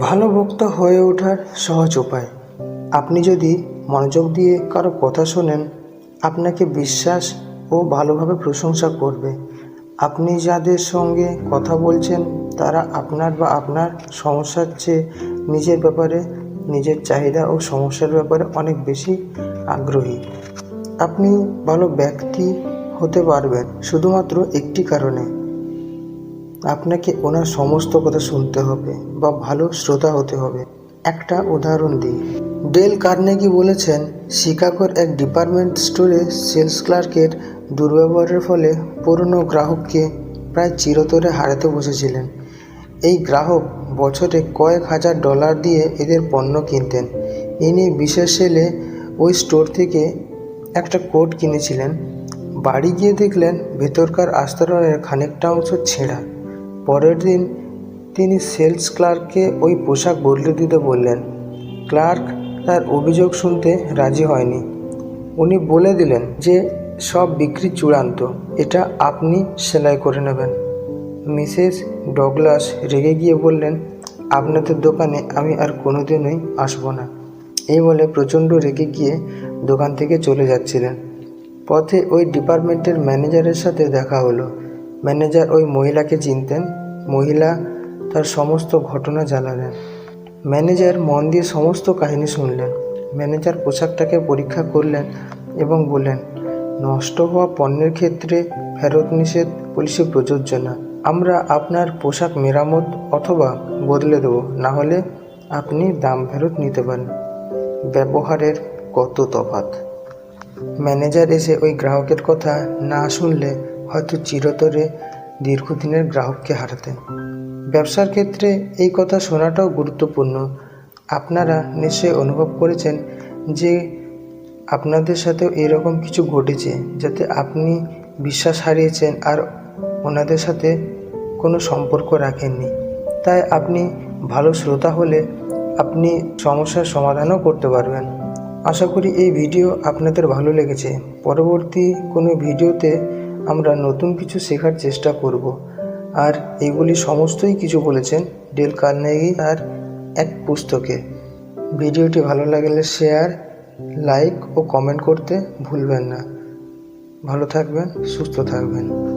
ভালো বক্তা হয়ে ওঠার সহজ উপায়। আপনি যদি মনোযোগ দিয়ে কারও কথা শোনেন, আপনাকে বিশ্বাস ও ভালোভাবে প্রশংসা করবে। আপনি যাদের সঙ্গে কথা বলছেন, তারা আপনার বা আপনার সমস্যার চেয়ে নিজের ব্যাপারে, নিজের চাহিদা ও সমস্যার ব্যাপারে অনেক বেশি আগ্রহী। আপনি ভালো ব্যক্তি হতে পারবেন, শুধুমাত্র একটি কারণে। আপনাকে ওনার সমস্ত কথা শুনতে হবে বা ভালো শ্রোতা হতে হবে। একটা উদাহরণ দিই। ডেল কার্নেগি বলেছেন, শিকাগোর এক ডিপার্টমেন্ট স্টোরে সেলস ক্লার্কের দুর্ব্যবহারের ফলে পুরনো গ্রাহককে প্রায় চিরতরে হারাতে বসেছিলেন। এই গ্রাহক বছরে কয়েক হাজার ডলার দিয়ে এদের পণ্য কিনতেন। ইনি বিশেষ সেলে ওই স্টোর থেকে একটা কোট কিনেছিলেন। বাড়ি গিয়ে দেখলেন, ভেতরকার আস্তরণের খানিকটা অংশ ছেঁড়া। পরের দিন তিনি সেলস ক্লার্ককে ওই পোশাক বদলে দিতে বললেন। ক্লার্ক তার অভিযোগ শুনতে রাজি হয়নি। উনি বলে দিলেন যে, সব বিক্রি চূড়ান্ত। এটা আপনি সেলাই করে নেবেন। মিসেস ডগলাস রেগে গিয়ে বললেন, আপনাদের দোকানে আমি আর কোনোদিনই আসব না। এই বলে প্রচণ্ড রেগে গিয়ে দোকান থেকে চলে যাচ্ছিলেন। পথে ওই ডিপার্টমেন্টের ম্যানেজারের সাথে দেখা হলো। ম্যানেজার ওই মহিলাকে চিনতেন। মহিলা তার সমস্ত ঘটনা জানালেন। ম্যানেজার মন দিয়ে সমস্ত কাহিনী শুনলেন। ম্যানেজার পোশাকটাকে পরীক্ষা করলেন এবং বললেন, নষ্ট হওয়া পণ্যের ক্ষেত্রে ফেরত নিষেধ পলিসি প্রযোজ্য না। আমরা আপনার পোশাক মেরামত অথবা বদলে দেবো, না হলে আপনি দাম ফেরত নিতে পারেন। ব্যবহারের কত তফাৎ? ম্যানেজার এসে ওই গ্রাহকের কথা না শুনলে হয়তো চিরতরে দীর্ঘদিনের গ্রাহককে হারাতেন ব্যবসার ক্ষেত্রে এই কথা শোনাটাও গুরুত্বপূর্ণ। আপনারা নিশ্চয়ই অনুভব করেছেন যে আপনাদের সাথেও এরকম কিছু ঘটেছে যাতে আপনি বিশ্বাস হারিয়েছেন আর ওনাদের সাথে কোনো সম্পর্ক রাখেননি। তাই আপনি ভালো শ্রোতা হলে আপনি সমস্যার সমাধানও করতে পারবেন। আশা করি এই ভিডিও আপনাদের ভালো লেগেছে। পরবর্তী কোনো ভিডিওতে আমরা নতুন কিছু শেখার চেষ্টা করব। আর এগুলি সমস্তই কিছু বলেছেন ডেল কার্নেগি আর এক পুস্তকে। ভিডিওটি ভালো লাগলে শেয়ার, লাইক ও কমেন্ট করতে ভুলবেন না। ভালো থাকবেন, সুস্থ থাকবেন।